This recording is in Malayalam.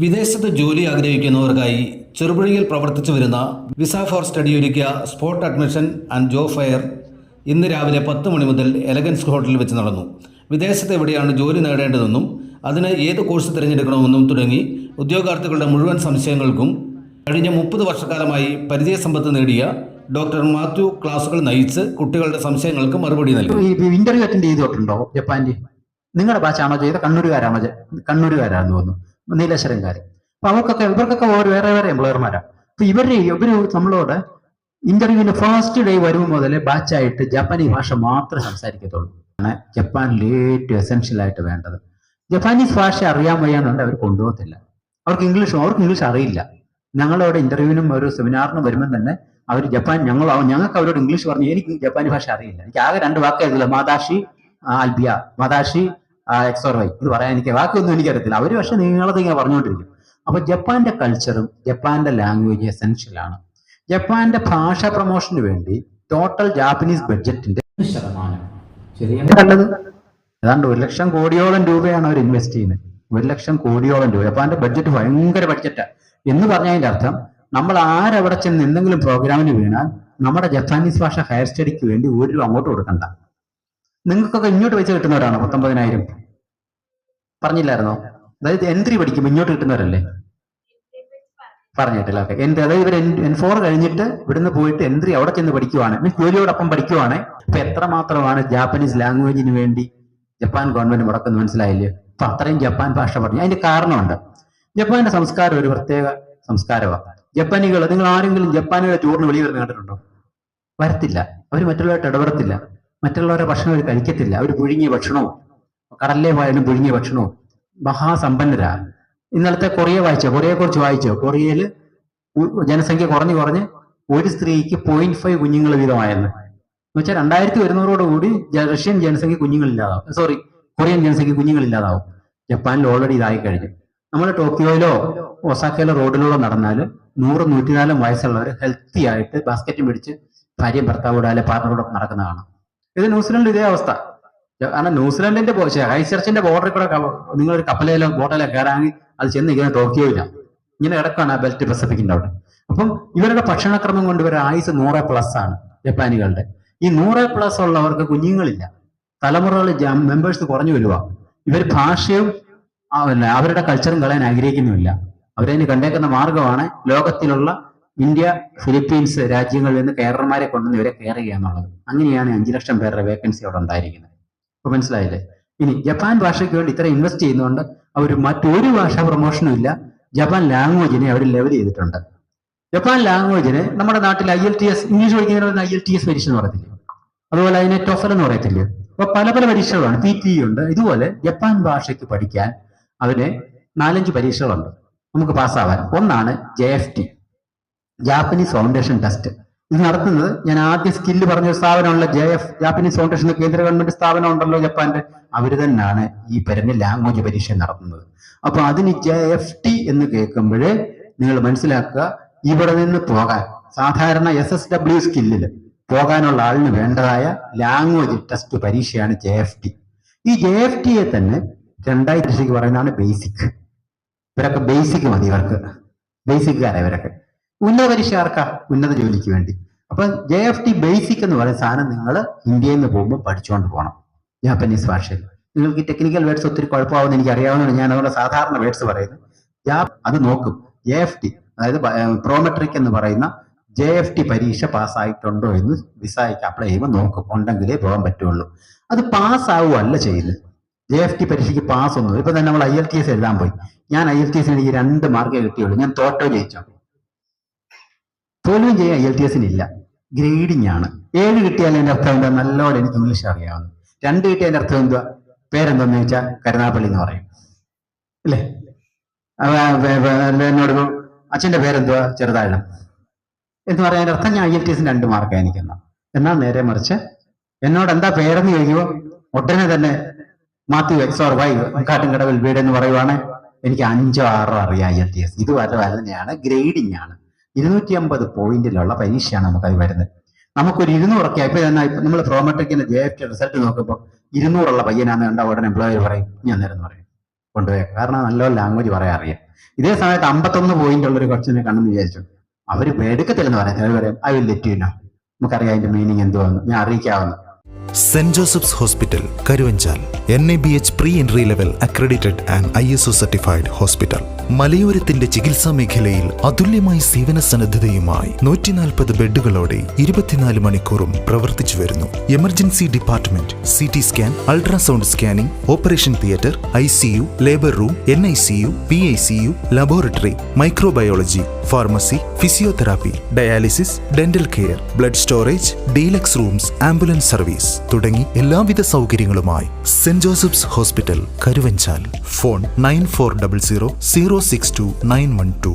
വിദേശത്ത് ജോലി ആഗ്രഹിക്കുന്നവർക്കായി ചെറുപുഴയിൽ പ്രവർത്തിച്ചു വരുന്ന വിസ ഫോർ സ്റ്റഡി ഒരുക്കിയ spot admission and job fair ഇന്ന് രാവിലെ പത്ത് മണി മുതൽ എലഗൻസ് ഹോട്ടലിൽ വെച്ച് നടന്നു. വിദേശത്ത് എവിടെയാണ് ജോലി നേടേണ്ടതെന്നും അതിന് ഏത് കോഴ്സ് തിരഞ്ഞെടുക്കണമെന്നും തുടങ്ങി ഉദ്യോഗാർത്ഥികളുടെ മുഴുവൻ സംശയങ്ങൾക്കും കഴിഞ്ഞ മുപ്പത് വർഷക്കാലമായി പരിചയസമ്പത്ത് നേടിയ ഡോക്ടർ മാത്യു ക്ലാസുകൾ നയിച്ച് കുട്ടികളുടെ സംശയങ്ങൾക്ക് മറുപടി നൽകി. ഇന്റർവ്യൂ അറ്റൻഡ് ചെയ്തിട്ടുണ്ടോ ജപ്പാന്റെ നിങ്ങളുടെ ബാച്ചാണോ ചെയ്ത കണ്ണൂരുകാരാണോ കണ്ണൂരുകാരാന്ന് തോന്നുന്നു. നീലേശ്വരംകാർ അപ്പൊ അവർക്കൊക്കെ ഇവർക്കൊക്കെ ഓരോ വേറെ വേറെ എംപ്ലോയർമാരാ അപ്പൊ ഇവർ ഇവർ നമ്മളോട് ഇന്റർവ്യൂവിന് ഫസ്റ്റ് ഡേ വരുമ്പോൾ മുതൽ ബാച്ചായിട്ട് ജപ്പാനീസ് ഭാഷ മാത്രമേ സംസാരിക്കത്തുള്ളൂ. ആണ് ജപ്പാനിൽ ഏറ്റവും എസെൻഷ്യൽ ആയിട്ട് വേണ്ടത്. ജപ്പാനീസ് ഭാഷ അറിയാൻ വയ്യാന്നുണ്ട് അവർ കൊണ്ടുപോകത്തില്ല. അവർക്ക് ഇംഗ്ലീഷ് അവർക്ക് ഇംഗ്ലീഷ് അറിയില്ല. ഞങ്ങളവിടെ ഇന്റർവ്യൂവിനും ഒരു സെമിനാറിനും വരുമ്പോൾ തന്നെ അവർ ജപ്പാൻ ഞങ്ങൾ ഞങ്ങൾക്ക് അവരോട് ഇംഗ്ലീഷ് പറഞ്ഞു എനിക്ക് ജപ്പാനി ഭാഷ അറിയില്ല. എനിക്ക് ആകെ രണ്ട് വാക്കേ അറിയില്ല മാതാഷി ആൽബിയ മാതാഷി എക്സോർ വൈ ഇത് പറയാൻ എനിക്ക് വാക്കൊന്നും എനിക്കറിയത്തില്ല. അവർ പക്ഷെ നിങ്ങളത് ഇങ്ങനെ പറഞ്ഞുകൊണ്ടിരിക്കും. അപ്പൊ ജപ്പാന്റെ കൾച്ചറും ജപ്പാന്റെ ലാംഗ്വേജ് എസെൻഷ്യൽ ആണ്. ജപ്പാന്റെ ഭാഷ പ്രൊമോഷന് വേണ്ടി ടോട്ടൽ ജാപ്പനീസ് ബഡ്ജറ്റിന്റെ ശതമാനം. ശരിയാണ് നല്ലത് ഏതാണ്ട് ഒരു ലക്ഷം കോടിയോളം രൂപയാണ് അവർ ഇൻവെസ്റ്റ് ചെയ്യുന്നത്. ഒരു ലക്ഷം കോടിയോളം രൂപ. ജപ്പാന്റെ ബഡ്ജറ്റ് ഭയങ്കര ബഡ്ജറ്റാണ് എന്ന് പറഞ്ഞതിന്റെ അർത്ഥം നമ്മൾ ആരവിടെ ചെന്ന് എന്തെങ്കിലും പ്രോഗ്രാമിന് വീണാൽ നമ്മുടെ ജപ്പാനീസ് ഭാഷ ഹയർ സ്റ്റഡിക്ക് വേണ്ടി ഒരു രൂപ അങ്ങോട്ട് കൊടുക്കണ്ട. നിങ്ങൾക്കൊക്കെ ഇങ്ങോട്ട് പൈസ കിട്ടുന്നവരാണോ പത്തൊമ്പതിനായിരം? പറഞ്ഞില്ലായിരുന്നോ? അതായത് എൻ ത്രീ പഠിക്കുമ്പോൾ ഇങ്ങോട്ട് കിട്ടുന്നവരല്ലേ? പറഞ്ഞിട്ടില്ല ഓക്കെ എൻട്രി അതായത് ഇവർ എൻ ഫോർ കഴിഞ്ഞിട്ട് ഇവിടുന്ന് പോയിട്ട് എൻ ത്രീ അവിടെ ചെന്ന് പഠിക്കുവാണ്. മീൻസ് ജോലിയോടൊപ്പം പഠിക്കുവാണ്. ഇപ്പൊ എത്രമാത്രമാണ് ജാപ്പനീസ് ലാംഗ്വേജിന് വേണ്ടി ജപ്പാൻ ഗവൺമെന്റ് മുടക്കുന്നത് മനസ്സിലായില്ലേ? അപ്പൊ അത്രയും ജപ്പാൻ ഭാഷ പറഞ്ഞു അതിന്റെ കാരണമുണ്ട്. ജപ്പാന്റെ സംസ്കാരം ഒരു പ്രത്യേക സംസ്കാരമാണ് ജപ്പാനികൾ നിങ്ങൾ ആരെങ്കിലും ജപ്പാനികളെ ടൂറിന് വെളിയിൽ വരുന്ന കണ്ടിട്ടുണ്ടോ? വരത്തില്ല. അവർ മറ്റുള്ളവരായിട്ട് ഇടപെടത്തില്ല. മറ്റുള്ളവരുടെ ഭക്ഷണം അവർ കഴിക്കത്തില്ല. അവർ പുഴുങ്ങിയ ഭക്ഷണവും കടലിലെ പോയാലും പുഴുങ്ങിയ ഭക്ഷണവും മഹാസമ്പന്നരാ. ഇന്നലത്തെ കൊറിയ വായിച്ചോ? കൊറിയയെ കുറിച്ച് വായിച്ചോ? കൊറിയയിൽ ജനസംഖ്യ കുറഞ്ഞു കുറഞ്ഞ് ഒരു സ്ത്രീക്ക് പോയിന്റ് ഫൈവ് കുഞ്ഞുങ്ങൾ വീതമായെന്ന് എന്ന് വെച്ചാൽ രണ്ടായിരത്തി വരുന്നതോടുകൂടി റഷ്യൻ ജനസംഖ്യ കുഞ്ഞുങ്ങളില്ലാതാവും. സോറി കൊറിയൻ ജനസംഖ്യ കുഞ്ഞുങ്ങളില്ലാതാവും. ജപ്പാനിൽ ഓൾറെഡി ഇതായി കഴിഞ്ഞു. നമ്മൾ ടോക്കിയോയിലോ ഒസാക്കയിലോ റോഡിലൂടെ നടന്നാൽ നൂറ് നൂറ്റിനാലും വയസ്സുള്ളവർ ഹെൽത്തി ആയിട്ട് ബാസ്ക്കറ്റ് പിടിച്ച് ഭാര്യ ഭർത്താവോടെ അല്ലെ പാർട്ണറോടൊപ്പം നടക്കുന്നതാണ്. ഇത് ന്യൂസിലൻഡ് ഇതേ അവസ്ഥ. കാരണം ന്യൂസിലൻഡിന്റെ ഹൈചർച്ചിന്റെ ബോർഡറിൽ കൂടെ നിങ്ങൾ ഒരു കപ്പലിലോ ബോട്ടിലോ കയറാങ്ങി അത് ചെന്ന് ഇങ്ങനെ ടോക്കിയോയില്ല ഇങ്ങനെ ഇടക്കാണ് ആ ബെൽറ്റ് പസഫിക്കിന്റെ അവിടെ. അപ്പം ഇവരുടെ ഭക്ഷണക്രമം കൊണ്ട് ഇവരുടെ ആയുസ് നൂറ് പ്ലസ് ആണ് ജപ്പാനികളുടെ. ഈ നൂറ് പ്ലസ് ഉള്ളവർക്ക് കുഞ്ഞുങ്ങളില്ല. തലമുറകൾ മെമ്പേഴ്സ് കുറഞ്ഞു വരുക. ഇവർ ഭാഷയും അവരുടെ കൾച്ചറും കളയാൻ ആഗ്രഹിക്കുന്നുമില്ല. അവരതിന് കണ്ടേക്കുന്ന മാർഗമാണ് ലോകത്തിലുള്ള ഇന്ത്യ ഫിലിപ്പീൻസ് രാജ്യങ്ങളിൽ നിന്ന് കേരളമാരെ കൊണ്ടുവന്ന് ഇവരെ കെയർ എന്നുള്ളത്. അങ്ങനെയാണ് അഞ്ചു ലക്ഷം പേരുടെ വേക്കൻസി അവിടെ ഉണ്ടായിരിക്കുന്നത്. അപ്പൊ മനസ്സിലായില്ലേ? ഇനി ജപ്പാൻ ഭാഷയ്ക്ക് വേണ്ടി ഇത്ര ഇൻവെസ്റ്റ് ചെയ്യുന്നതുകൊണ്ട് അവർ മറ്റൊരു ഭാഷാ പ്രൊമോഷനും ഇല്ല. ജപ്പാൻ ലാംഗ്വേജിനെ അവർ ലെവൽ ചെയ്തിട്ടുണ്ട്. ജപ്പാൻ ലാംഗ്വേജിന് നമ്മുടെ നാട്ടിൽ IELTS English പഠിക്കുന്നതിന് ഐ എൽ ടി എസ് പരീക്ഷ എന്ന് പറയത്തില്ലേ? അതുപോലെ അതിനെ ടൊഫൽ എന്ന് പറയത്തില്ലേ? അപ്പൊ പല പല പരീക്ഷകളാണ്. പി ടി ഉണ്ട്. ഇതുപോലെ ജപ്പാൻ ഭാഷയ്ക്ക് പഠിക്കാൻ അതിന് നാലഞ്ച് പരീക്ഷകളുണ്ട്. നമുക്ക് പാസ്സാവാൻ ഒന്നാണ് J F T Japanese foundation test ഇത് നടത്തുന്നത് ഞാൻ ആദ്യ സ്കില്ല് പറഞ്ഞ ഒരു സ്ഥാപനമുള്ള ജെ എഫ് ജാപ്പനീസ് ഫൗണ്ടേഷൻ കേന്ദ്ര ഗവൺമെന്റ് സ്ഥാപനം ഉണ്ടല്ലോ ജപ്പാന്റെ. അവർ തന്നെയാണ് ഈ പറഞ്ഞ ലാംഗ്വേജ് പരീക്ഷ നടത്തുന്നത്. അപ്പൊ അതിന് ജെ എഫ് ടി എന്ന് കേൾക്കുമ്പോൾ നിങ്ങൾ മനസ്സിലാക്കുക ഇവിടെ നിന്ന് പോകാൻ സാധാരണ എസ് എസ് ഡബ്ല്യു സ്കില്ലിൽ പോകാനുള്ള ആളിന് വേണ്ടതായ ലാംഗ്വേജ് ടെസ്റ്റ് പരീക്ഷയാണ് ജെ എഫ് ടി ഈ ജെ എഫ് ടിയെ തന്നെ രണ്ടായി പറയുന്നതാണ് ബേസിക് ഇവരൊക്കെ ബേസിക് മതി ഇവർക്ക്. ബേസിക്കാരാ ഇവരൊക്കെ. ഉന്നത പരീക്ഷ ആർക്കാ? ഉന്നത ജോലിക്ക് വേണ്ടി. അപ്പൊ ജെ എഫ് ടി ബേസിക് എന്ന് പറയുന്ന സാധനം നിങ്ങൾ ഇന്ത്യയിൽ നിന്ന് പോകുമ്പോൾ പഠിച്ചുകൊണ്ട് പോകണം ജാപ്പനീസ് ഭാഷയിൽ. നിങ്ങൾക്ക് ടെക്നിക്കൽ വേർഡ്സ് ഒത്തിരി കുഴപ്പമാവുന്ന എനിക്ക് അറിയാവുന്നതാണ് ഞാൻ അതുകൊണ്ട് സാധാരണ വേർഡ്സ് പറയുന്നത് ജാ അത് നോക്കും. ജെ എഫ് ടി അതായത് പ്രോമെട്രിക് എന്ന് പറയുന്ന ജെ എഫ് ടി പരീക്ഷ പാസ്സായിട്ടുണ്ടോ എന്ന് വിസയ്ക്ക് അപ്ലൈ ചെയ്യുമ്പോൾ നോക്കും. ഉണ്ടെങ്കിലേ പോകാൻ പറ്റുള്ളൂ. അത് പാസ് ആവുകയല്ല ചെയ്യുന്നത്. ജെ എഫ് ടി പരീക്ഷയ്ക്ക് പാസ് ഒന്നും ഇപ്പൊ തന്നെ നമ്മൾ ഐ എൽ ടി എസ് എഴുതാൻ പോയി. ഞാൻ ഐ എൽ ടി എസിന് എനിക്ക് രണ്ട് മാർക്കേ കിട്ടിയുള്ളൂ. ഞാൻ തോറ്റോ ജയിച്ചോ. തോൽവിയും ചെയ്യാൻ എൽ ടി എസിന് ഇല്ല ഗ്രേഡിംഗ് ആണ്. ഏഴ് കിട്ടിയാൽ എന്റെ അർത്ഥം എന്താ? നല്ലോണം എനിക്ക് ഇംഗ്ലീഷ് അറിയാവുന്നു. രണ്ട് കിട്ടിയതിന്റെ അർത്ഥം എന്തുവാ പേരെന്താന്ന് ചോദിച്ചാൽ കരുനാപ്പള്ളി എന്ന് പറയും. അല്ലേ എന്നോട് അച്ഛന്റെ പേരെന്തുവാ? ചെറുതാഴം എന്ന് പറയാൻ അർത്ഥം ഞാൻ ഐ എൽ ടി എസിന് രണ്ട് മാർക്കാണ് എനിക്കെന്നാ എന്നാൽ നേരെ മറിച്ച് എന്നോട് എന്താ പേരെന്ന് ചോദിക്കുമ്പോൾ ഉടനെ തന്നെ മാത്യു എക്സ് ഓർ വൈ കാട്ടിൻകടവിൽ വീട് എന്ന് പറയുവാണ്. എനിക്ക് അഞ്ചോ ആറോ അറിയാം ഐ എൽ ടി എസ്. ഇത് വരെ തന്നെയാണ് ഗ്രേഡിംഗ് ആണ്. ഇരുന്നൂറ്റി അമ്പത് പോയിന്റിലുള്ള പരീക്ഷയാണ് നമുക്കത് വരുന്നത്. നമുക്കൊരു ഇരുന്നൂറൊക്കെ ഇപ്പൊ നമ്മൾ പ്രോമെട്രിക്കിന്റെ ജെ എഫ് ടി റിസൾട്ട് നോക്കുമ്പോൾ ഇരുന്നൂറുള്ള പയ്യനാന്ന് കണ്ട ഉടനെ എംപ്ലോയർ പറയും ഞാൻ നേരം പറയും. കൊണ്ടുപോയി കാരണം നല്ല ലാംഗ്വേജ് പറയാൻ അറിയാം. ഇതേ സമയത്ത് അമ്പത്തൊന്ന് പോയിന്റ് ഉള്ള ഒരു കൊച്ചിനെ കണ്ടെന്ന് വിചാരിച്ചു. അവർ എടുക്കത്തില്ലെന്ന് പറയാം. അവർ പറയും I will let you know നമുക്കറിയാം അതിന്റെ മീനിങ് എന്തുവാന്ന്. ഞാൻ അറിയിക്കാവുന്നു. Saint Joseph's hospital Karuvanchal N A B H pre entry level accredited and I S O certified hospital മലയോരത്തിന്റെ ചികിത്സാ മേഖലയിൽ അതുല്യമായ സേവന സന്നദ്ധതയുമായി നൂറ്റിനാൽപ്പത് ബെഡുകളോടെ ഇരുപത്തിനാല് മണിക്കൂറും പ്രവർത്തിച്ചു വരുന്നു. Emergency department C T scan ultrasound scanning operation theatre I C U labour room N I C U P I C U laboratory microbiology pharmacy physiotherapy dialysis dental care blood storage deluxe rooms ambulance service തുടങ്ങി എല്ലാവിധ സൗകര്യങ്ങളുമായി Saint Joseph's hospital Karuvanchal. Phone nine four double zero zero six two nine one two